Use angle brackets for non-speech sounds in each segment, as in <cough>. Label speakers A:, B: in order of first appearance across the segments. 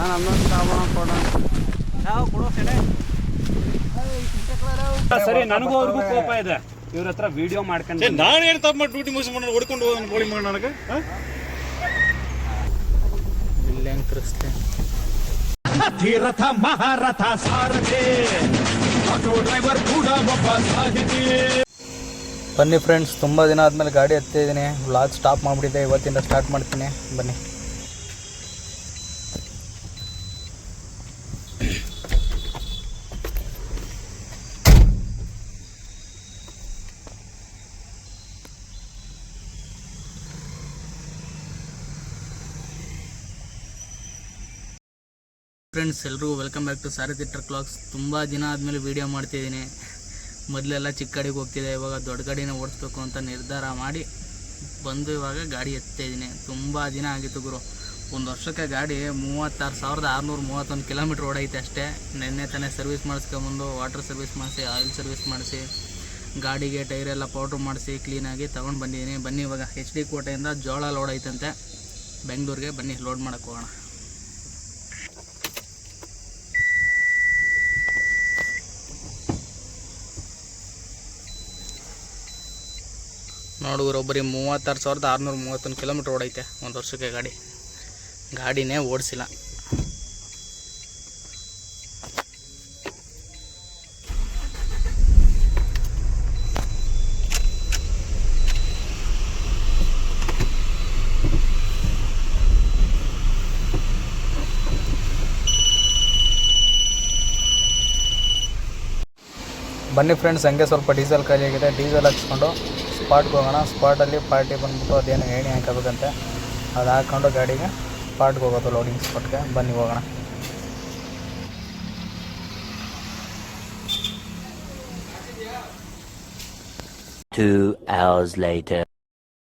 A: ನಾನು ಹನ್ನೊಂದು ತಗೊಂಡು ಕೊಡೋಣ.
B: ಯಾವ ಕೊಡೋ ಕಡೆ.
C: ಸರಿ ನನಗೂ ಅವ್ರಿಗೂ ಕೋಪ ಇದೆ. ಇವ್ರ ಹತ್ರ ವಿಡಿಯೋ ಮಾಡ್ಕೊಂಡು
D: ನಾನು ಏನು ತಪ್ಪು ಮಾಡಿ ಡ್ಯೂಟಿ ಮುಗಿಸಿ ಮಾಡಿ ಹೊಡ್ಕೊಂಡು ಹೋಗೋಣ ಗೋಳಿ ಮಾಡಿ ನನಗೆ?
B: ಇಲ್ಲೇ ಕೃಷ್ಣ
D: ಧೀರಥ ಮಹಾರಥ ಸಾರಥಿ. ಆಟೋ ಡ್ರೈವರ್ ಕೂಡ ಒಬ್ಬ ಸಾಹಿತಿ
B: ಬನ್ನಿ ಫ್ರೆಂಡ್ಸ್ ತುಂಬ ದಿನ ಆದಮೇಲೆ ಗಾಡಿ ಹತ್ತಿದ್ದೀನಿ ವ್ಲಾಗ್ ಸ್ಟಾಪ್ ಮಾಡ್ಬಿಟ್ಟಿದ್ದೆ ಇವತ್ತಿಂದ ಸ್ಟಾರ್ಟ್ ಮಾಡ್ತೀನಿ. ಬನ್ನಿ. ಫ್ರೆಂಡ್ಸ್ ಎಲ್ರಿಗೂ welcome back to Sarathi truck clocks ತುಂಬ ದಿನ ಆದಮೇಲೆ ವೀಡಿಯೋ ಮಾಡ್ತಿದ್ದೀನಿ ಮೊದಲೆಲ್ಲ ಚಿಕ್ಕ ಗಾಡಿಗೆ ಹೋಗ್ತಿದ್ದೆ, ಇವಾಗ ದೊಡ್ಡ ಗಾಡಿನ ಓಡಿಸ್ಬೇಕು ಅಂತ ನಿರ್ಧಾರ ಮಾಡಿ ಬಂದು ಇವಾಗ ಗಾಡಿ ಎತ್ತಿದ್ದೀನಿ ತುಂಬ ದಿನ ಆಗಿತ್ತು ಗುರು. ಒಂದು ವರ್ಷಕ್ಕೆ ಗಾಡಿ ಮೂವತ್ತಾರು ಸಾವಿರದ ಆರುನೂರ ಮೂವತ್ತೊಂದು ಕಿಲೋಮೀಟ್ರ್ ಓಡೈತೆ ಅಷ್ಟೇ. ನಿನ್ನೆ ತಾನೇ ಸರ್ವಿಸ್ ಮಾಡಿಸ್ಕೊಂಬಂದು ವಾಟರ್ ಸರ್ವಿಸ್ ಮಾಡಿಸಿ ಆಯಿಲ್ ಸರ್ವಿಸ್ ಮಾಡಿಸಿ, ಗಾಡಿಗೆ ಟೈರೆಲ್ಲ ಪೌಡ್ರ್ ಮಾಡಿಸಿ ಕ್ಲೀನಾಗಿ ತೊಗೊಂಡು ಬಂದಿದ್ದೀನಿ. ಬನ್ನಿ ಇವಾಗ ಎಚ್ ಡಿ ಕೋಟೆಯಿಂದ ಜೋಳ ಲೋಡ್ ಐತಂತೆ. ಬೆಂಗಳೂರಿಗೆ ಬನ್ನಿ ಲೋಡ್ ಮಾಡೋಕ್ಕೆ ಹೋಗೋಣ. ನೋಡುಗರು ಬರೀ ಮೂವತ್ತಾರು ಸಾವಿರದ ಆರುನೂರ ಮೂವತ್ತೊಂದು ಕಿಲೋಮೀಟ್ರ್ ಓಡೈತೆ. ಒಂದು ವರ್ಷಕ್ಕೆ ಗಾಡಿ. ಗಾಡಿನೇ ಓಡಿಸಿಲ್ಲ. ಬನ್ನಿ ಫ್ರೆಂಡ್ಸ್ ಹಂಗೆ ಸ್ವಲ್ಪ ಡೀಸೆಲ್ ಖಾಲಿ ಆಗಿದೆ. ಡೀಸೆಲ್ ಹಾಕ್ಸ್ಕೊಂಡು ಸ್ಪಾಟ್ಗೆ ಹೋಗೋಣ. ಸ್ಪಾಟಲ್ಲಿ ಪಾರ್ಟಿ ಬಂದ್ಬಿಟ್ಟು ಅದೇನು ಎಣ್ಣೆ ಹಾಕಬೇಕಂತೆ ಅದು ಹಾಕ್ಕೊಂಡು ಗಾಡಿಗೆ ಸ್ಪಾಟ್ಗೆ ಹೋಗೋದು ಲೋಡಿಂಗ್ ಸ್ಪಾಟ್ಗೆ ಬನ್ನಿ ಹೋಗೋಣ.
E: Two hours later.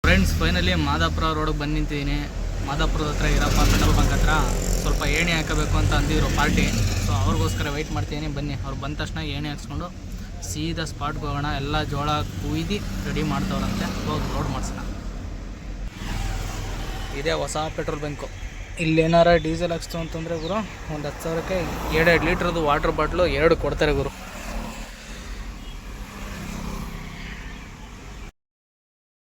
B: Friends finally Madapura ರೋಡಿಗೆ ಬಂದು ನಿಂತಿದ್ದೀನಿ ಮಾದಾಪುರದ ಹತ್ರ ಇರಪ್ಪ ಪೆಟ್ರೋಲ್ ಬಂಕ್ ಹತ್ರ. ಸ್ವಲ್ಪ ಏಣಿ ಹಾಕಬೇಕು ಅಂತ ಅಂದಿದ್ರು ಪಾರ್ಟಿ. ಸೊ ಅವ್ರಿಗೋಸ್ಕರ ವೆಯ್ಟ್ ಮಾಡ್ತೀನಿ. ಬನ್ನಿ. ಅವ್ರು ಬಂದ ತಕ್ಷಣ ಏಣಿ ಹಾಕ್ಸ್ಕೊಂಡು ಸೀದಾ ಸ್ಪಾಟ್ಗೆ ಹೋಗೋಣ. ಎಲ್ಲ ಜೋಳ ಕುಯ್ದು ರೆಡಿ ಮಾಡ್ತವ್ರಂತೆ. ಹೋಗಿ ಲೋಡ್ ಮಾಡಿಸೋಣ. ಇದೇ ಹೊಸ ಪೆಟ್ರೋಲ್ ಬಂಕು ಇಲ್ಲೇನಾರ ಡೀಸೆಲ್ ಹಾಕ್ಸ್ತು ಅಂತಂದರೆ ಗುರು, ಒಂದು ಹತ್ತು ಸಾವಿರಕ್ಕೆ ಎರಡೆರಡು ಲೀಟ್ರದ್ದು ವಾಟ್ರ್ ಬಾಟ್ಲು ಎರಡು ಕೊಡ್ತಾರೆ ಗುರು.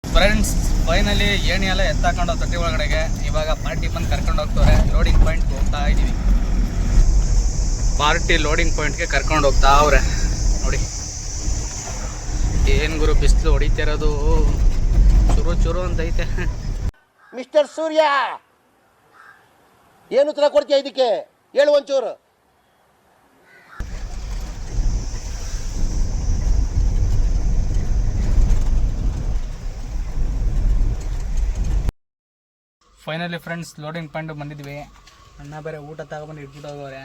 B: ಫ್ರೆಂಡ್ಸ್ ಫೈನಲಿ ಏಣಿ ಎಲ್ಲ ಎತ್ತಾಕೊಂಡು ತೊಟ್ಟಿ ಒಳಗಡೆಗೆ ಇವಾಗ ಪಾರ್ಟಿ ಬಂದು ಕರ್ಕೊಂಡು ಹೋಗ್ತಾರೆ ಲೋಡಿಂಗ್ ಪಾಯಿಂಟ್ ಹೋಗ್ತಾ ಇದ್ದೀವಿ ಪಾರ್ಟಿ ಲೋಡಿಂಗ್ ಪಾಯಿಂಟ್ಗೆ ಕರ್ಕೊಂಡು ಹೋಗ್ತಾ ಅವ್ರೆ. ನೋಡಿ. ಏನು ಗುರು ಬಿಸಿಲು ಹೊಡಿತಿರೋದು ಚುರು ಚುರು ಅಂತ ಐತೆ
F: ಮಿಸ್ಟರ್ ಸೂರ್ಯ ಏನು ಉತ್ತರ ಕೊಡ್ತೀಯ ಇದಕ್ಕೆ? ಹೇಳು ಒಂಚೂರು.
B: ಫೈನಲಿ ಫ್ರೆಂಡ್ಸ್ ಲೋಡಿಂಗ್ ಪಾಯಿಂಟ್ ಬಂದಿದ್ವಿ. ಅಣ್ಣ ಬೇರೆ ಊಟ ತಗೊಬಂದು ಇಟ್ಬಿಟ್ಟು ಹೋಗೋರೆ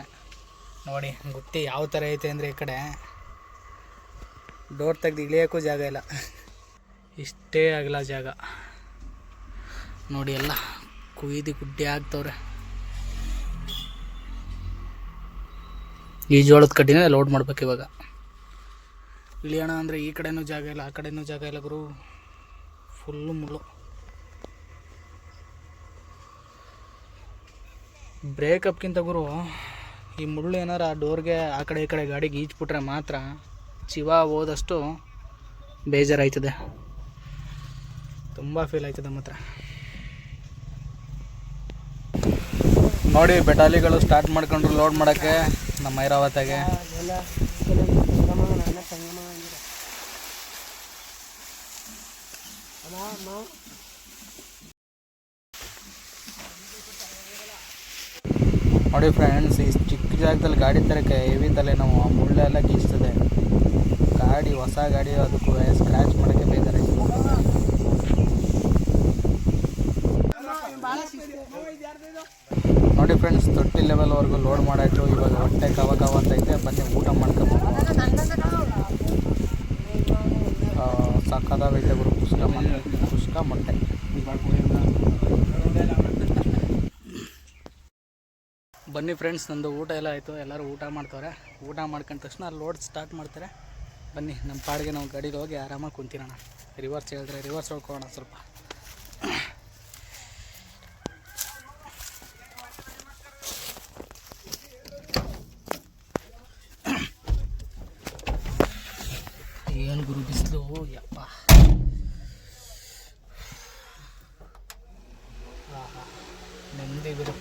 B: ನೋಡಿ ಗುತ್ತಿ ಯಾವ ಥರ ಐತೆ ಅಂದರೆ ಈ ಕಡೆ. ಡೋರ್ ತೆಗ್ದು ಇಳಿಯೋಕ್ಕೂ ಜಾಗ ಇಲ್ಲ. ಇಷ್ಟೇ ಆಗಲ್ಲ ಜಾಗ. ನೋಡಿ ಎಲ್ಲ, ಕುಯ್ದು ಗುಡ್ಡೆ ಆಗ್ತವ್ರೆ ಈ ಜೋಳದ ಕಡ್ಡಿನೇ ಲೋಡ್ ಮಾಡ್ಬೇಕು ಇವಾಗ. ಇಳಿಯೋಣ ಅಂದರೆ ಈ ಕಡೆನೂ ಜಾಗ ಇಲ್ಲ, ಆ ಕಡೆನೂ ಜಾಗ ಇಲ್ಲ ಗುರು. ಫುಲ್ಲು ಮುಳ್ಳು. ಬ್ರೇಕಪ್ಗಿಂತ ಗುರು, ಈ ಮುಳ್ಳು ಏನಾರು ಆ ಡೋರ್ಗೆ ಆ ಕಡೆ ಈ ಕಡೆ ಗಾಡಿಗೆ ಈಜ್ಬಿಟ್ರೆ ಮಾತ್ರ ಚಿವ ಹೋದಷ್ಟು ಬೇಜಾರಾಯ್ತದೆ. ತುಂಬ ಫೀಲ್ ಆಯ್ತದೆ ಮಾತ್ರ. ನೋಡಿ, ಬೆಟಾಲಿಗಳು ಸ್ಟಾರ್ಟ್ ಮಾಡ್ಕೊಂಡ್ರು ಲೋಡ್ ಮಾಡೋಕ್ಕೆ ನಮ್ಮ ಐರಾವತಾಗೆ. ನೋಡಿ ಫ್ರೆಂಡ್ಸ್ ಈ ಚಿಕ್ಕ ಜಾಗದಲ್ಲಿ ಗಾಡಿ ತರಕ್ಕೆ ಹೆವಿ ತಲೆ ನಾವು ಮುಳ್ಳೆಲ್ಲ ಗೀಚ್ತದೆ ಗಾಡಿ, ಹೊಸ ಗಾಡಿ, ಅದಕ್ಕೂ ಸ್ಕ್ರ್ಯಾಚ್ ಮಾಡೋಕ್ಕೆ ಬೇಜಾರಾಯ್ತು ನೋಡಿ ಫ್ರೆಂಡ್ಸ್ ತೊಟ್ಟಿ ಲೆವೆಲ್ವರೆಗೂ ಲೋಡ್ ಮಾಡಾಯಿತು. ಇವಾಗ ಹೊಟ್ಟೆ ಕವ ಕವ ಅಂತೈತೆ ಬನ್ನಿ, ಊಟ ಮಾಡ್ಕೋಬೇಕು ಸಕ್ಕದಾಗೈತೆ ಗುರು ಕುಸ್ಕ ಮೊಟ್ಟೆ ಕುಸ್ಕ ಮೊಟ್ಟೆ. ಬನ್ನಿ ಫ್ರೆಂಡ್ಸ್ ನಂದು ಊಟ ಎಲ್ಲ ಆಯಿತು. ಎಲ್ಲರೂ ಊಟ ಮಾಡ್ತವ್ರೆ. ಊಟ ಮಾಡ್ಕೊಂಡ ತಕ್ಷಣ ಲೋಡ್ ಸ್ಟಾರ್ಟ್ ಮಾಡ್ತಾರೆ. ಬನ್ನಿ ನಮ್ಮ ಪಾಡಿಗೆ ನಾವು ಗಾಡಿಗೆ ಹೋಗಿ ಆರಾಮಾಗಿ ಕುಂತಿರೋಣ. ರಿವರ್ಸ್ ಹೇಳಿದ್ರೆ ರಿವರ್ಸ್ ಹೊಡ್ಕೊಳ್ಳೋಣ ಸ್ವಲ್ಪ ಗುರು ಬಿಸಿಲು ಯಪ್ಪ ಆಹಾ, ನೆಮ್ಮದಿ ಗುರು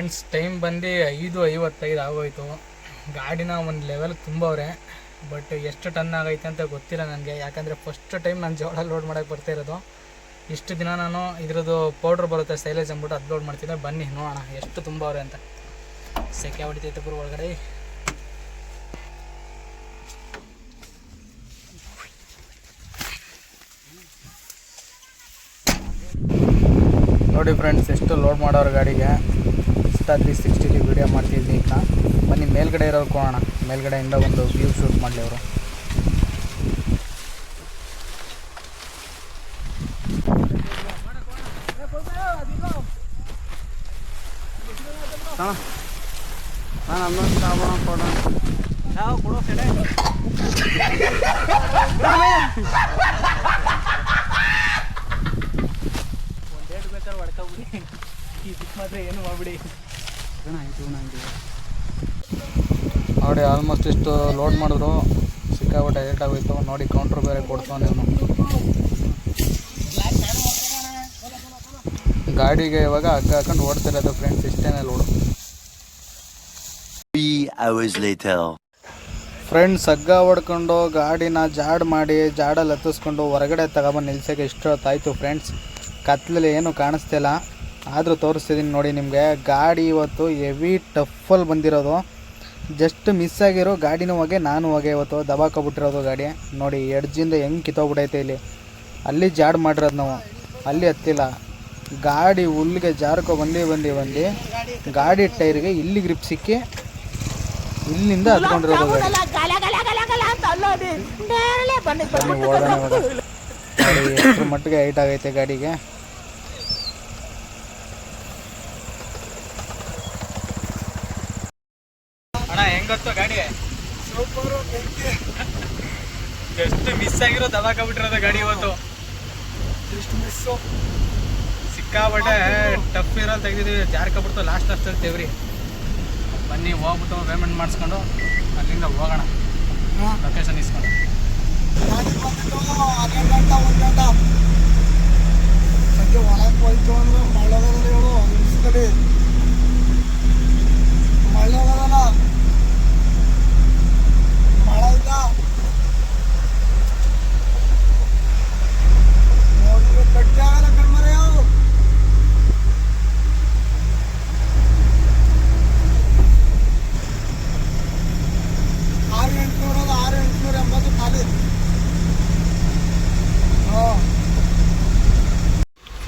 B: ಫ್ರೆಂಡ್ಸ್ ಟೈಮ್ ಬಂದು ಐದು ಐವತ್ತೈದು ಆಗೋಯ್ತು. ಗಾಡಿನ ಒಂದು ಲೆವೆಲ್ ತುಂಬವ್ರೆ. ಬಟ್ ಎಷ್ಟು ಟನ್ ಆಗೈತೆ ಅಂತ ಗೊತ್ತಿಲ್ಲ ನನಗೆ. ಯಾಕಂದರೆ ಫಸ್ಟ್ ಟೈಮ್ ನಾನು ಜೋಳ ಲೋಡ್ ಮಾಡೋಕ್ಕೆ ಬರ್ತಾ ಇರೋದು. ಇಷ್ಟು ದಿನ ನಾನು ಇದ್ರದ್ದು ಪೌಡ್ರ್ ಬರುತ್ತೆ ಸೈಲೇಜ್ ಅಂದ್ಬಿಟ್ಟು ಅದು ಲೋಡ್ ಮಾಡ್ತಿದ್ದೆ. ಬನ್ನಿ, ನೋಡೋಣ. ಎಷ್ಟು ತುಂಬವ್ರೆ ಅಂತ. ಸೆಕೆ ಹೊಡಿತೈತೆ ಒಳಗಡೆ. ನೋಡಿ ಫ್ರೆಂಡ್ಸ್ ಎಷ್ಟು ಲೋಡ್ ಮಾಡೋರು ಗಾಡಿಗೆ? ಇಷ್ಟ ತ್ರೀ ಸಿಕ್ಸ್ಟಿಲಿ ವೀಡಿಯೋ ಮಾಡ್ತಿದ್ವಿ ಈಗ. ಬನ್ನಿ ಮೇಲ್ಗಡೆ ಇರೋರು ಕೊಡೋಣ. ಮೇಲ್ಗಡೆಯಿಂದ ಒಂದು ವ್ಯೂ ಶೂಟ್ ಮಾಡಲಿ ಅವರು. ಒಂದೇಟು ಮಾತ್ರ ಏನು ಮಾಡ್ಬಿಡಿ. ನೋಡಿ ಆಲ್ಮೋಸ್ಟ್ ಇಷ್ಟು ಲೋಡ್ ಮಾಡಿದ್ರು. ಸಿಕ್ಕಾಬಿಟ್ಟೆ ಲೇಟ್ ಆಗೋಯ್ತು. ನೋಡಿ ಕೌಂಟ್ರ್ ಬೇರೆ ಕೊಡ್ತಾನೆ ಅವನು ಗಾಡಿಗೆ ಇವಾಗ ಹಗ್ಗ ಹಾಕೊಂಡು ಓಡ್ತಿರೋದು ಫ್ರೆಂಡ್ಸ್ ಇಷ್ಟೇನೆ ಲೋಡು. ಫ್ರೆಂಡ್ಸ್ ಹಗ್ಗ ಹೊಡ್ಕೊಂಡು ಗಾಡಿನ ಜಾಡ್ ಮಾಡಿ ಜಾಡಲ್ಲಿ ಹತ್ತಿಸ್ಕೊಂಡು ಹೊರಗಡೆ ತಗೊಬಂದು ನಿಲ್ಸೋಕೆ ಇಷ್ಟು ಹೊತ್ತಾಯ್ತು ಫ್ರೆಂಡ್ಸ್ ಕತ್ಲಲ್ಲಿ ಏನು ಕಾಣಿಸ್ತಿಲ್ಲ. ಆದರೂ ತೋರಿಸ್ತಿದ್ದೀನಿ ನೋಡಿ ನಿಮಗೆ. ಗಾಡಿ ಇವತ್ತು ಹೆವಿ ಟಫಲ್ಲಿ ಬಂದಿರೋದು. ಜಸ್ಟ್ ಮಿಸ್ ಆಗಿರೋ ಗಾಡಿನೂ ಹೋಗೆ ನಾನು ಹೋಗೆ ಇವತ್ತು ದಬಾಕೊಬಿಟ್ಟಿರೋದು ಗಾಡಿ. ನೋಡಿ ಎಡ್ಜಿಂದ ಹೆಂಗೆ ಕಿತ್ತೋಗ್ಬಿಟ್ಟೈತೆ ಇಲ್ಲಿ. ಅಲ್ಲಿ ಜಾಡ್ ಮಾಡಿರೋದು ನಾವು. ಅಲ್ಲಿ ಹತ್ತಿಲ್ಲ. ಗಾಡಿ ಹುಲ್ಲಿಗೆ ಜಾರ್ಕೊ ಬಂದು ಬಂದು ಬಂದು ಗಾಡಿ ಟೈರ್ಗೆ ಇಲ್ಲಿ ಗ್ರಿಪ್ ಸಿಕ್ಕಿ ಇಲ್ಲಿಂದ ಹತ್ಕೊಂಡಿರೋದು ಗಾಡಿ. ಮಟ್ಟಿಗೆ ಹೈಟ್ ಆಗೈತೆ ಗಾಡಿಗೆ. ಹೆಂಗೊತ್ತು ಗಾಡಿ. ಎಷ್ಟು ಮಿಸ್ ಆಗಿರೋ ದಬಾಕೊಂಡ್ಬಿಟ್ಟಿರೋದು ಗಾಡಿ ಇವತ್ತು. ಸಿಕ್ಕಾಬಟ್ಟೆ ಟಫ್ ಇರೋ ತೆಗ್ದಿದ್ದೀವಿ. ಜಾರ್ಕೊಬಿಡ್ತು ಲಾಸ್ಟ್ ಅಷ್ಟು ತೆವ್ರಿ ಬನ್ನಿ ಹೋಗ್ಬಿಟ್ಟು ಪೇಮೆಂಟ್ ಮಾಡಿಸ್ಕೊಂಡು ಅಲ್ಲಿಂದ ಹೋಗೋಣ. ಲೊಕೇಶನ್ ಇಸ್ಕೊಂಡು.
A: ಸಂಜೆ ಹೋಯ್ತು ಅಂದ್ರೆ ಹೇಳು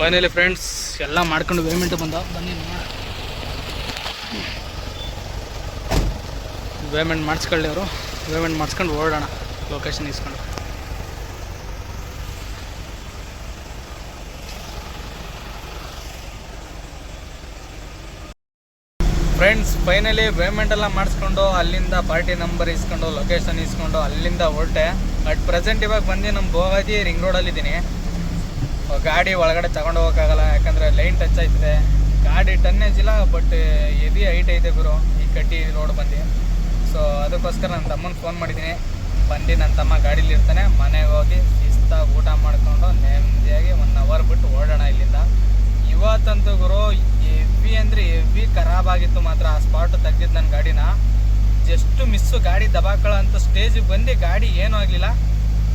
B: ಫೈನಲಿ ಫ್ರೆಂಡ್ಸ್ ಎಲ್ಲ ಮಾಡ್ಕೊಂಡು ಪೇಮೆಂಟ್ ಬಂದ. ಬನ್ನಿ ಪೇಮೆಂಟ್ ಮಾಡಿಸ್ಕೊಳ್ಳಿ ಅವರು. ಪೇಮೆಂಟ್ ಮಾಡಿಸ್ಕೊಂಡು ಓಡೋಣ. ಲೊಕೇಶನ್ ಇಸ್ಕೊಂಡು. ಫ್ರೆಂಡ್ಸ್ ಫೈನಲಿ ಪೇಮೆಂಟ್ ಎಲ್ಲ ಮಾಡಿಸ್ಕೊಂಡು ಅಲ್ಲಿಂದ ಪಾರ್ಟಿ ನಂಬರ್ ಇಸ್ಕೊಂಡು ಲೊಕೇಶನ್ ಇಸ್ಕೊಂಡು ಅಲ್ಲಿಂದ ಹೊರಟೆ. ಬಟ್ ಪ್ರೆಸೆಂಟ್ ಇವಾಗ ಬಂದು ನಮ್ಮ ಭೋಗಾದಿ ರಿಂಗ್ ರೋಡಲ್ಲಿದ್ದೀನಿ ಗಾಡಿ ಒಳಗಡೆ ತಗೊಂಡು ಹೋಗೋಕ್ಕಾಗಲ್ಲ, ಯಾಕಂದರೆ ಲೈನ್ ಟಚ್ ಆಯ್ತದೆ. ಗಾಡಿ ಟನ್ನೇಜ್ ಇಲ್ಲ ಬಟ್ ಎದಿ ಹೈಟ್ ಐತೆ ಗುರು, ಈ ಕಟ್ಟಿ ರೋಡ್ ಬಂದು. ಸೊ ಅದಕ್ಕೋಸ್ಕರ ನನ್ನ ತಮ್ಮನ ಫೋನ್ ಮಾಡಿದ್ದೀನಿ. ಬಂದು ನನ್ನ ತಮ್ಮ ಗಾಡೀಲಿ ಇರ್ತಾನೆ, ಮನೆಗೆ ಹೋಗಿ ಶಿಸ್ತಾಗಿ ಊಟ ಮಾಡಿಕೊಂಡು ನೆಮ್ಮದಿಯಾಗಿ ಒನ್ ಅವರ್ ಬಿಟ್ಟು ಓಡೋಣ ಇಲ್ಲಿಂದ. ಇವತ್ತಂತೂ ಗುರು ಹೆವಿ ಅಂದರೆ ಹೆವಿ ಖರಾಬ್ ಆಗಿತ್ತು ಮಾತ್ರ ಆ ಸ್ಪಾಟ್ ತೆಗ್ದಿದ್ದು ನನ್ನ ಗಾಡಿನ. ಜಸ್ಟ್ ಮಿಸ್ಸು ಗಾಡಿ ದಬಾಕಳ ಅಂತ ಸ್ಟೇಜಿಗೆ ಬಂದು ಗಾಡಿ ಏನೂ ಆಗಲಿಲ್ಲ.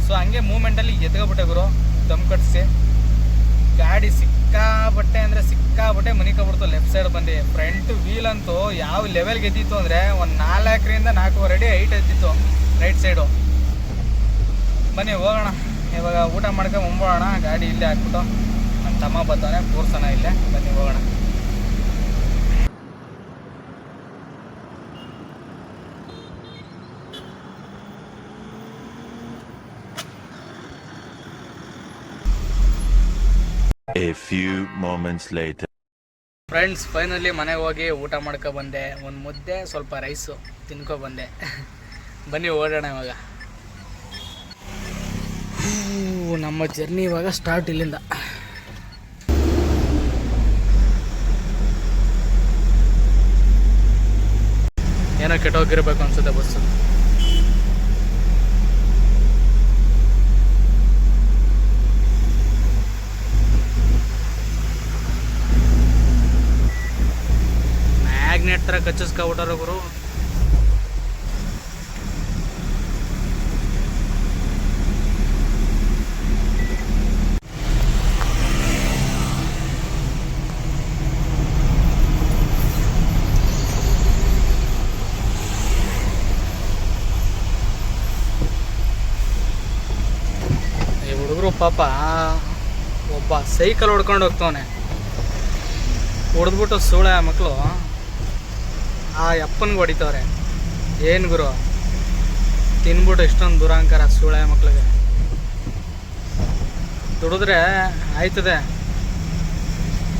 B: ಸೊ ಹಂಗೆ ಮೂಮೆಂಟಲ್ಲಿ ಎದ್ಕೊಬಿಟ್ಟೆ ಗುರು, ದಮ್ ಕಟ್ಸಿ. ಗಾಡಿ ಸಿಕ್ಕಾಬಟ್ಟೆ ಅಂದರೆ ಸಿಕ್ಕಾಬಟ್ಟೆ ಮನಿಕೊಬಿಡ್ತು ಲೆಫ್ಟ್ ಸೈಡ್ ಬಂದು ಫ್ರಂಟ್ ವೀಲ್ ಅಂತೂ ಯಾವ ಲೆವೆಲ್ಗೆ ಎದ್ದಿತ್ತು ಅಂದರೆ ಒಂದು ನಾಲ್ಕರಿಂದ ನಾಲ್ಕೂವರೆ ಅಡಿ ಹೈಟ್ ಎದ್ದಿತ್ತು ರೈಟ್ ಸೈಡು ಬನ್ನಿ, ಹೋಗೋಣ. ಇವಾಗ ಊಟ ಮಾಡ್ಕೊಂಡು ಮುಂಬೋಣ ಗಾಡಿ ಇಲ್ಲೇ ಹಾಕ್ಬಿಟ್ಟು. ನಮ್ಮ ತಮ್ಮ ಬರ್ತಾನೆ, ಕೂರ್ಸೋಣ ಇಲ್ಲೇ. ಬನ್ನಿ, ಹೋಗೋಣ.
E: A few moments later.
B: Friends finally ಮನೆಗೆ ಹೋಗಿ ಊಟ ಮಾಡ್ಕೊ ಬಂದೆ. ಒಂದು ಮುದ್ದೆ ಸ್ವಲ್ಪ ರೈಸು ತಿನ್ಕೊ ಬಂದೆ. <laughs> ಬನ್ನಿ ಓಡೋಣ ಇವಾಗ. ಹೂ, ನಮ್ಮ ಜರ್ನಿ ಇವಾಗ ಸ್ಟಾರ್ಟ್ ಇಲ್ಲಿಂದ. ಏನೋ ಕೆಟ್ಟೋಗಿರ್ಬೇಕು ಅನ್ಸುತ್ತೆ ಬಸ್ಸು. ಮ್ಯಾಗ್ನೆಟ್ ಥರ ಕಚ್ಚಿಸ್ಕೊಬಿಟ್ಟಾರ ಗುರು. ಹುಡುಗರು ಪಾಪ ಒಬ್ಬ ಸೈಕಲ್ ಹೊಡ್ಕೊಂಡು ಹೋಗ್ತವನೆ. ಹೊಡೆದ್ಬಿಟ್ಟು ಸೂಳೆ ಮಕ್ಕಳು ಆ ಅಪ್ಪನಿಗೆ ಹೊಡಿತವ್ರೆ. ಏನು ಗುರು? ತಿನ್ಬಿಟ್ಟು ಇಷ್ಟೊಂದು ದುರಾಂಕಾರ ಸೂಳೆ ಮಕ್ಳಿಗೆ. ದುಡಿದ್ರೆ ಆಯ್ತದೆ.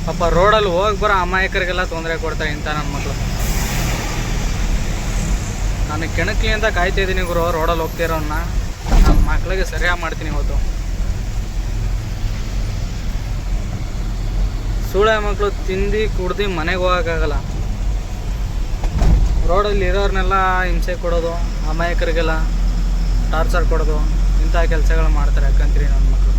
B: ಪಾಪ ರೋಡಲ್ಲಿ ಹೋಗಿ ಬರೋ ಅಮಾಯಕರಿಗೆಲ್ಲ ತೊಂದರೆ ಕೊಡ್ತಾರೆ ಇಂಥ ನನ್ನ ಮಕ್ಕಳು ನಾನು ಕೆಣಕ್ಲಿ ಅಂತ ಕಾಯ್ತಾ ಇದ್ದೀನಿ ಗುರು, ರೋಡಲ್ಲಿ ಹೋಗ್ತಿರೋನ್ನ ನನ್ನ ಮಕ್ಳಿಗೆ ಸರಿಯಾಗಿ ಮಾಡ್ತೀನಿ ಇವತ್ತು. ಸೂಳೆ ಮಕ್ಕಳು ತಿಂದು ಕುಡ್ದು ಮನೆಗೆ ಹೋಗೋಕ್ಕಾಗಲ್ಲ. ರೋಡಲ್ಲಿ ಇರೋರ್ನೆಲ್ಲ ಹಿಂಸೆ ಕೊಡೋದು ಅಮಾಯಕರಿಗೆಲ್ಲ ಟಾರ್ಚರ್ ಕೊಡೋದು ಇಂಥ ಕೆಲಸಗಳು ಮಾಡ್ತಾರೆ ಯಾಕಂತೀರಿ ನನ್ನ ಮಕ್ಕಳು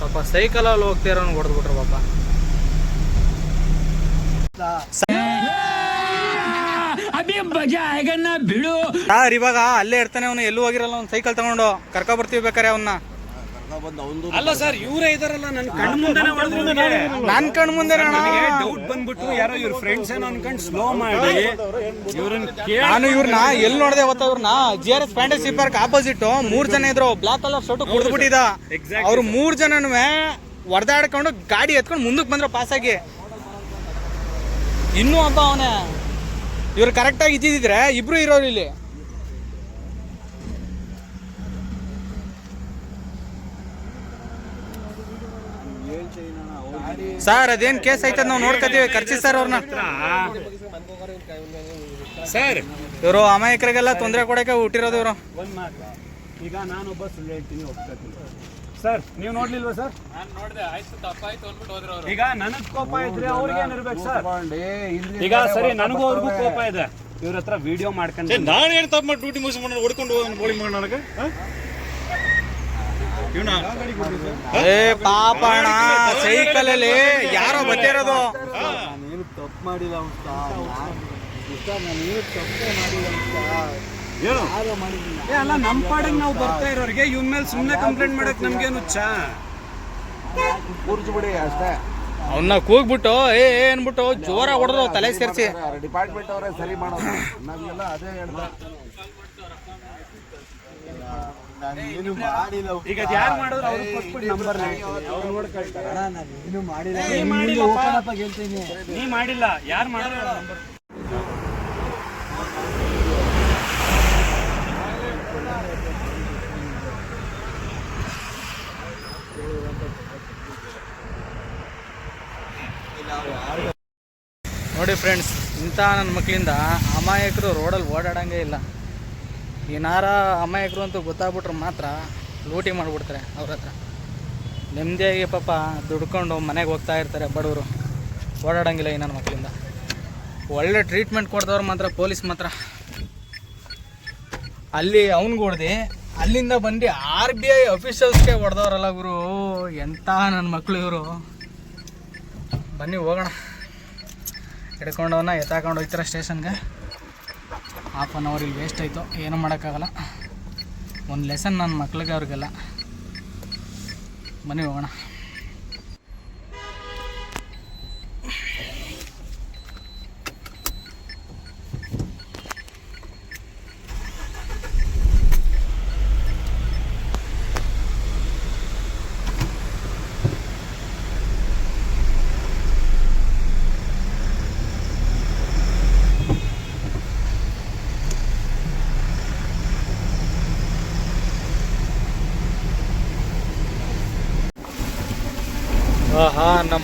B: ಪಾಪ ಸೈಕಲಲ್ಲಿ ಹೋಗ್ತಿರೋನು ಹೊಡೆದ್ಬಿಟ್ರು ಪಾಪ. ಬಿಡು. ಇವಾಗ ಅಲ್ಲೇ ಇರ್ತಾನೆ ಅವನು. ಎಲ್ಲೂ ಹೋಗಿರಲ್ಲ ಅವ್ನು. ಸೈಕಲ್ ತಗೊಂಡು ಕರ್ಕೊ ಬರ್ತೀವಿ ಬೇಕಾರೆ ಅವನ್ನ
C: ಅಲ್ಲ ಸರ್ ಇವರೇ ಇದಾರಲ್ಲ ನನ್ನ ಕಣ್ಣು ಮುಂದೆ ಹೊಡೆದ್ರು
B: ನನ್ನ ಕಣ್ ಮುಂದೆ
C: ನನಗೆ ಡೌಟ್ ಬಂದ್ಬಿಟ್ಟು ಯಾರೋ ಇವ್ರ ಫ್ರೆಂಡ್ಸ್ ಏನೋ ಅನ್ಕೊಂಡು ಸ್ಲೋ ಮಾಡಿ. ಇವ್ರನ್ನ
B: ನಾನು ಇವ್ರನ್ನ ಎಲ್ಲಿ ನೋಡಿದೆ ಗೊತ್ತಾ ಇವ್ರನ್ನ G R S fantasy park opposite ಮೂರ್ ಜನ ಇದ್ರು. ಬ್ಲಾಕ್ ಕಲರ್ ಶರ್ಟ್ ಕುಡಿದ್ಬಿಟ್ಟಿದ. ಅವ್ರು ಮೂರ್ ಜನನೂ ಹೊಡೆದಾಡ್ಕೊಂಡು ಗಾಡಿ ಎತ್ಕೊಂಡು ಮುಂದಕ್ಕೆ ಬಂದ್ರು ಪಾಸ್ ಆಗಿ. ಇನ್ನೂ ಹಬ್ಬ ಅವನೇ. ಇವ್ರು ಕರೆಕ್ಟಾಗಿ ಇದ್ದಿದ್ರೆ ಇಬ್ರು ಇರೋರು ಇಲ್ಲಿ. ಸರ್ ಅದೇನ್ ಕೇಸ್ ಐತದ ನಾವು ನೋಡ್ಕೊತೀವಿ ಖರ್ಚಿ ಸರ್ ಅವ್ರನ್ನ.
C: ಸರ್.
B: ಇವರು ಅಮಾಯಕರಿಗೆಲ್ಲ ತೊಂದರೆ ಕೊಡಕ್ಕೆ ಹುಟ್ಟಿರೋದು ಇವರು.
C: ಈಗ ಮಾತು. ಈಗ ನಾನೊಬ್ಬ ಸುಳ್ಳು ಹೇಳ್ತೀನಿ ಒಪ್ಕೊತೀನಿ. ಸರ್ ನೀವು ನೋಡ್ಲಿಲ್ವಾ ಸರ್? ಈಗ ನನಗ್ ಕೋಪ ಇದ್ರೆ ಅವ್ರಿಗೆ ಏನಿರ್ಬೇಕು ಸರ್? ಈಗ ಸರಿ ನನಗೂ ಅವ್ರಿಗೂ ಕೋಪ ಇದೆ. ಇವ್ರ ಹತ್ರ ವಿಡಿಯೋ ಮಾಡ್ಕೊಂಡು
D: ನಾನು ಏನು ತಪ್ಪು ಮಾಡಿ ಡ್ಯೂಟಿ ಮುಗಿಸಿ ಮಾಡ್ಕೊಂಡು ಹೊಡ್ಕೊಂಡು ಹೋಗಿ ನನಗೆ
B: ಏ ಪಾಪ ಅಣ್ಣ ಸೈಕಲ್ ಅಲ್ಲಿ ಯಾರೋ ಬರ್ತಿರೋದು
A: ನೀನು ತಪ್ಪು ಮಾಡಿಲ್ಲ ಅಂತ ನೀನು ತಪ್ಪೇ ಮಾಡಿಲ್ಲ ಅಂತ
D: ಏನು?
A: ಯಾರೋ ಮಾಡಿಲ್ಲ
C: ಏ ಅಲ್ಲ ನಮ್ಮ ಪಾಡಿಗೆ ನಾವು ಬರ್ತಾ ಇರೋರಿಗೆ ಇವ್ನ ಮೇಲೆ ಸುಮ್ಮನೆ ಕಂಪ್ಲೇಂಟ್ ಮಾಡಕ್ ನಮ್ಗೇನು ಹುಚ್ಚ
A: ಕೂರ್ಸ್ಬಿಡಿ ಅಷ್ಟೇ.
B: ಅವನ್ನ ಕೂಗ್ಬಿಟ್ಟು ಏ ಏ ಅನ್ಬಿಟ್ಟು ಜೋರ ಹೊಡೆದು ತಲೆ ಸೇರಿಸಿ.
A: ಡಿಪಾರ್ಟ್ಮೆಂಟ್ ಅವರೇ ಸರಿ ಮಾಡೋದು. ನಮಗೆಲ್ಲ ಅದೇ ಹೇಳ್ದ ನಾನು ಏನು ಮಾಡಿಲ್ಲ
C: ಈಗ ಅದ್ ಯಾರು ಮಾಡಿದ್ರು ಅವ್ರು ಕೊಟ್ಬಿಟ್ಟು ನಂಬರ್ ಅವ್ರು ನೋಡ್ಕೊಳ್ತಾರೆ.
A: ಅಣ್ಣ, ನಾನು ಏನು ಮಾಡಿಲ್ಲ.
C: ನೀ
A: ನಿಮ್ಗೆ
C: ಮಾಡಿಲ್ಲಪ್ಪ.
A: open ಆಗಿ ಹೇಳ್ತೀನಿ.
C: ನೀ ಮಾಡಿಲ್ಲ. ಯಾರು ಮಾಡಿದ್ರು ನಂಬರ್
B: ನೋಡಿ ಫ್ರೆಂಡ್ಸ್ ಇಂಥ ನನ್ನ ಮಕ್ಕಳಿಂದ ಅಮಾಯಕರು ರೋಡಲ್ಲಿ ಓಡಾಡಂಗೆ ಇಲ್ಲ. ಏನಾರ ಅಮಾಯಕರು ಅಂತ ಗೊತ್ತಾಗ್ಬಿಟ್ರೆ ಮಾತ್ರ ಲೂಟಿ ಮಾಡಿಬಿಡ್ತಾರೆ ಅವ್ರ ಹತ್ರ. ನೆಮ್ಮದಿಯಾಗಿ ಪಾಪ ದುಡ್ಕೊಂಡು ಮನೆಗೆ ಹೋಗ್ತಾ ಇರ್ತಾರೆ ಬಡವರು. ಓಡಾಡೋಂಗಿಲ್ಲ ಈ ನನ್ನ ಮಕ್ಕಳಿಂದ. ಒಳ್ಳೆ ಟ್ರೀಟ್ಮೆಂಟ್ ಕೊಡ್ದವ್ರು ಮಾತ್ರ, ಪೊಲೀಸ್ ಮಾತ್ರ. ಅಲ್ಲಿ ಅವ್ನಿಗೆ ಅಲ್ಲಿಂದ ಬಂದು ಆರ್ ಬಿ ಐ ಅಫಿಷಿಯಲ್ಸ್ಗೆ ಹೊಡೆದವ್ರಲ್ಲ ಗುರು ಎಂಥ ನನ್ನ ಮಕ್ಕಳು ಇವರು. ಬನ್ನಿ ಹೋಗೋಣ. ಹಿಡ್ಕೊಂಡವನ್ನ ಎತ್ತಾಕೊಂಡು ಹೋಗ್ತಾರೆ ಸ್ಟೇಷನ್ಗೆ ಹಾಫ್ ಆನ್ ಅವರ್ ಇಲ್ಲಿ ವೇಸ್ಟ್ ಆಯಿತು. ಏನೂ ಮಾಡೋಕ್ಕಾಗಲ್ಲ. ಒಂದು ಲೆಸನ್ ನನ್ನ ಮಕ್ಳಿಗೆ ಅವ್ರಿಗೆಲ್ಲ. ಮನೆ ಹೋಗೋಣ.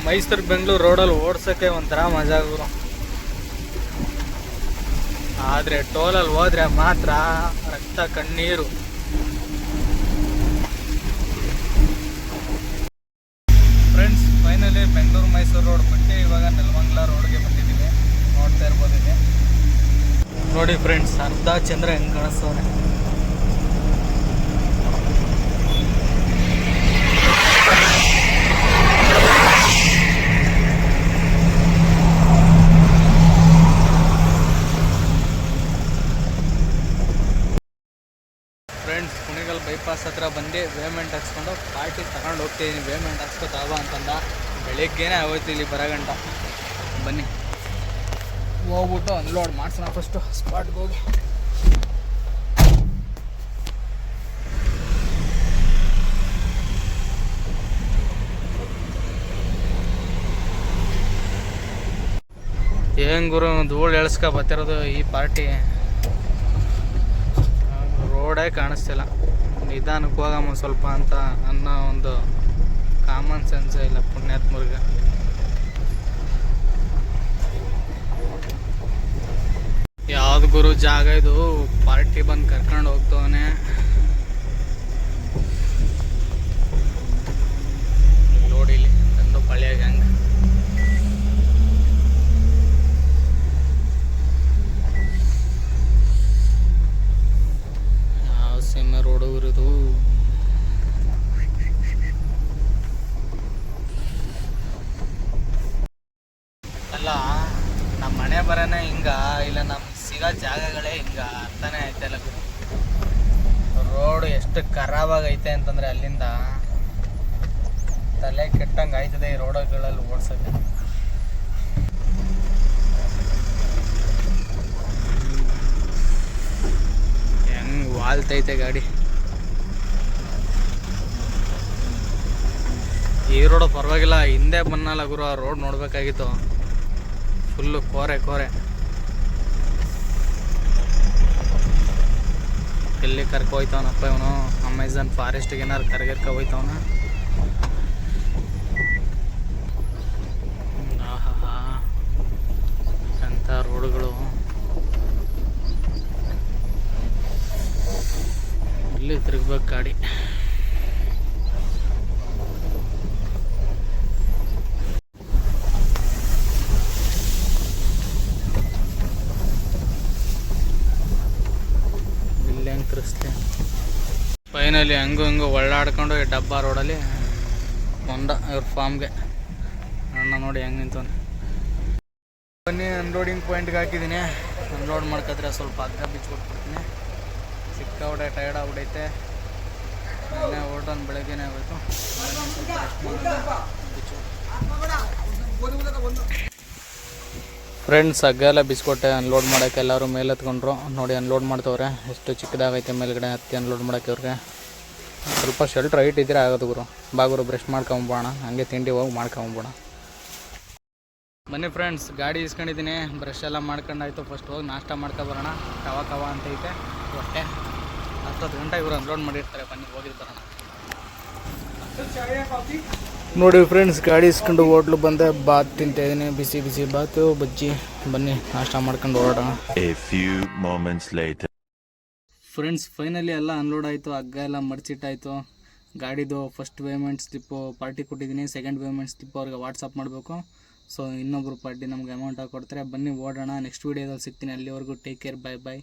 B: ಮೈಸೂರು ಬೆಂಗಳೂರು ರೋಡಲ್ಲಿ ಓಡ್ಸೋಕ್ಕೆ ಒಂಥರ ಮಜಾ ಗುರು. ಆದರೆ ಟೋಲಲ್ಲಿ ಹೋದ್ರೆ ಮಾತ್ರ ರಕ್ತ, ಕಣ್ಣೀರು. Friends finally Bengaluru, Mysuru road ಬಿಟ್ಟು ಇವಾಗ ನೆಲಮಂಗ್ಲ ರೋಡ್ಗೆ ಬಂದಿದ್ದೀನಿ ನೋಡ್ತಾ ಇರ್ಬೋದಿದೆ ನೋಡಿ ಫ್ರೆಂಡ್ಸ್ ಅರ್ಧ ಚಂದ್ರ ಹೆಂಗೆ ಕಾಣಿಸ್ತವ್ರೆ ಕುಣಿಗಲ್ ಬೈಪಾಸ್ ಹತ್ರ ಬಂದು ವೇಮೆಂಟ್ ಹಾಕ್ಸ್ಕೊಂಡು ಪಾರ್ಟಿ ತಗೊಂಡು ಹೋಗ್ತಿದ್ದೀನಿ ವೇಮೆಂಟ್ ಹಾಕ್ಸ್ಕೊತಾವ ಅಂತಂದ. ಬೆಳಗ್ಗೆನೇ ಆಗೋಯ್ತು ಇಲ್ಲಿ ಬರಗಂಟ ಬನ್ನಿ. ಹೋಗ್ಬಿಟ್ಟು ಅನ್ಲೋಡ್ ಮಾಡ್ಸೋಣ ಫಸ್ಟು ಸ್ಪಾಟ್ಗೆ ಹೋಗಿ. ಹೆಂಗ್ ಗುರು, ಧೂಳು ಎಳ್ಸ್ಕೊ ಬರ್ತಿರೋದು ಈ ಪಾರ್ಟಿ ರೋಡೇ ಕಾಣಿಸ್ತಿಲ್ಲ. ನಿಧಾನಕ್ಕೆ ಹೋಗಮ್ಮ ಸ್ವಲ್ಪ ಅಂತ ಅನ್ನೋ ಒಂದು ಕಾಮನ್ ಸೆನ್ಸೇ ಇಲ್ಲ ಪುಣ್ಯಾತ್ಮರ್ಗೆ. ಯಾವ್ದು ಗುರು ಜಾಗ ಇದು? ಪಾರ್ಟಿ ಬಂದು ಕರ್ಕೊಂಡು ಹೋಗ್ತವನೆ. ನೋಡಿಲಿ ಇಲ್ಲಿ ತಂದು ಪಳ್ಯ ಗ್ಯಾಂಗ್ ಯಾವ ಸೀಮೆ ರೋಡು ಇರೋದು ಅಲ್ಲ ನಮ್ಮ ಮನೆ ಬರನೇ ಹಿಂಗ ಇಲ್ಲ ನಮ್ಗೆ ಜಾಗಗಳೇ ಹಿಂಗ ಅರ್ಥನೇ ಆಯ್ತಲ್ಲ ರೋಡ್ ಎಷ್ಟು ಖರಾಬ್ ಐತೆ ಅಂತಂದ್ರೆ ಅಲ್ಲಿಂದ ತಲೆ ಕೆಟ್ಟಂಗೆ ಆಯ್ತದೆ ಈ ರೋಡ್ಗಳಲ್ಲಿ ಓಡ್ಸಕ್ಕೆ. ಹೆಂಗ್ ವಾಲ್ತೈತೆ ಗಾಡಿ. ಈ ರೋಡ್ ಪರವಾಗಿಲ್ಲ, ಹಿಂದೆ ಬನ್ನಲ್ಲ ಗುರು, ಆ ರೋಡ್ ನೋಡ್ಬೇಕಾಗಿತ್ತು. ಫುಲ್ಲು ಕೋರೆ ಕೋರೆ. ಎಲ್ಲಿ ಕರ್ಕೊ ಹೋಯ್ತವನಪ್ಪ ಇವನು. ಅಮೆಝಾನ್ ಫಾರೆಸ್ಟ್ಗೆ ಏನಾರು ಕರ್ಗಿರ್ಕ ಹೋಯ್ತವನ. ಎಂಥ ರೋಡ್ಗಳು. ಇಲ್ಲಿ ತಿರುಗ್ಬೇಕು ಗಾಡಿ ಇಲ್ಲಿ ಹೆಂಗೆ ತಿರ್ಸ್ತೆ ಫೈನಲಿ ಹಂಗೂ ಹಿಂಗೂ ಒಳ್ಳಾಡ್ಕೊಂಡು ಈ ಡಬ್ಬಾ ರೋಡಲ್ಲಿ ಹೊಂಡ ಇವ್ರ ಫಾರ್ಮ್ಗೆ ಅಣ್ಣ ನೋಡಿ ಹೆಂಗೆ ನಿಂತವನು. ಬನ್ನಿ ಅನ್ಲೋಡಿಂಗ್ ಪಾಯಿಂಟ್ಗೆ ಹಾಕಿದ್ದೀನಿ ಅನ್ಲೋಡ್ ಮಾಡ್ಕೊದ್ರೆ ಸ್ವಲ್ಪ ಹಗ್ಗ ಬಿಚ್ಕೊಟ್ಬಿಡ್ತೀನಿ. ಸಿಕ್ಕಾಬಿಟ್ಟೆ ಟೈರ್ಡ್ ಆಗ್ಬಿಟ್ಟೈತೆ ನಿನ್ನೆ ಓಟನ್ ಬೆಳಗ್ಗೆನೇ ಆಗೋಯ್ತು ಬನ್ನಿ ಸ್ವಲ್ಪ rest ಮಾಡೋಣ. ಫ್ರೆಂಡ್ಸ್ ಹಗ್ಗೆಲ್ಲ ಬಿಸ್ಕೊಟ್ಟೆ ಅನ್ಲೋಡ್ ಮಾಡೋಕ್ಕೆ ಎಲ್ಲರೂ ಮೇಲೆ ಎತ್ಕೊಂಡ್ರು ನೋಡಿ ಅನ್ಲೋಡ್ ಮಾಡ್ತವ್ರೆ. ಎಷ್ಟು ಚಿಕ್ಕದಾಗೈತೆ ಮೇಲ್ಗಡೆ ಹತ್ತಿ ಅನ್ಲೋಡ್ ಮಾಡೋಕ್ಕೆ ಅವ್ರಿಗೆ ಸ್ವಲ್ಪ ಶೆಲ್ಟ್ರ್ ಹೈಟ್ ಇದ್ರೆ ಆಗೋದು ಗುರು. ಬಾಗುರು ಬ್ರಷ್ ಮಾಡ್ಕೊಂಬೋಣ ಹಂಗೆ ತಿಂಡಿ ಹೋಗಿ ಮಾಡ್ಕೊಂಬೋಣ ಬನ್ನಿ ಫ್ರೆಂಡ್ಸ್ ಗಾಡಿ ಇಸ್ಕೊಂಡಿದ್ದೀನಿ. ಬ್ರಷ್ ಎಲ್ಲ ಮಾಡ್ಕೊಂಡಾಯ್ತು. ಫಸ್ಟ್ ಹೋಗಿ ನಾಷ್ಟ ಮಾಡ್ಕೊಬರೋಣ ಕವ ಕವ ಅಂತೈತೆ ಹೊಟ್ಟೆ ಹತ್ತತ್ತು ಗಂಟೆ ಇವರು ಅನ್ಲೋಡ್ ಮಾಡಿರ್ತಾರೆ. ಬನ್ನಿ ಹೋಗಿರ್ತಾರಣ ನೋಡಿ ಫ್ರೆಂಡ್ಸ್ ಗಾಡಿ ಇಸ್ಕೊಂಡು ಹೋಟ್ಲು ಬಂದೆ. ಬಾತ್ ತಿಂತಾ ಇದ್ದೀನಿ ಬಿಸಿ ಬಿಸಿ ಬಾತು. ಬಜ್ಜಿ ಬನ್ನಿ ನಾಷ್ಟ ಮಾಡ್ಕೊಂಡು
E: ಓಡೋಣ.
B: ಫ್ರೆಂಡ್ಸ್ ಫೈನಲಿ ಎಲ್ಲ ಅನ್ಲೋಡ್ ಆಯಿತು. ಹಗ್ಗ ಎಲ್ಲ ಮಡ್ಚಿಟ್ಟಾಯಿತು. ಗಾಡಿದು ಫಸ್ಟ್ ಪೇಮೆಂಟ್ ಸ್ಲಿಪ್ಪು ಪಾರ್ಟಿ ಕೊಟ್ಟಿದ್ದೀನಿ ಸೆಕೆಂಡ್ ಪೇಮೆಂಟ್ ಸ್ಲಿಪ್ ಅವ್ರಿಗೆ ವಾಟ್ಸಪ್ ಮಾಡಬೇಕು. ಸೊ ಇನ್ನೊಬ್ರು ಪಾರ್ಟಿ ನಮ್ಗೆ ಅಮೌಂಟ್ ಹಾಕಿ ಕೊಡ್ತಾರೆ. ಬನ್ನಿ ಓಡೋಣ. ನೆಕ್ಸ್ಟ್ ವೀಡಿಯೋದಲ್ಲಿ ಸಿಗ್ತೀನಿ. ಅಲ್ಲಿವರೆಗೂ ಟೇಕ್ ಕೇರ್ ಬೈ ಬೈ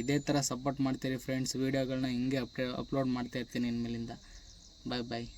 B: ಇದೇ ಥರ ಸಪೋರ್ಟ್ ಮಾಡ್ತೀರಿ ಫ್ರೆಂಡ್ಸ್ ವೀಡಿಯೋಗಳನ್ನ ಹಿಂಗೆ ಅಪ್ಡೇ ಅಪ್ಲೋಡ್ ಮಾಡ್ತಾ ಇರ್ತೀನಿ ಇನ್ಮೇಲಿಂದ. ಬಾಯ್ ಬಾಯ್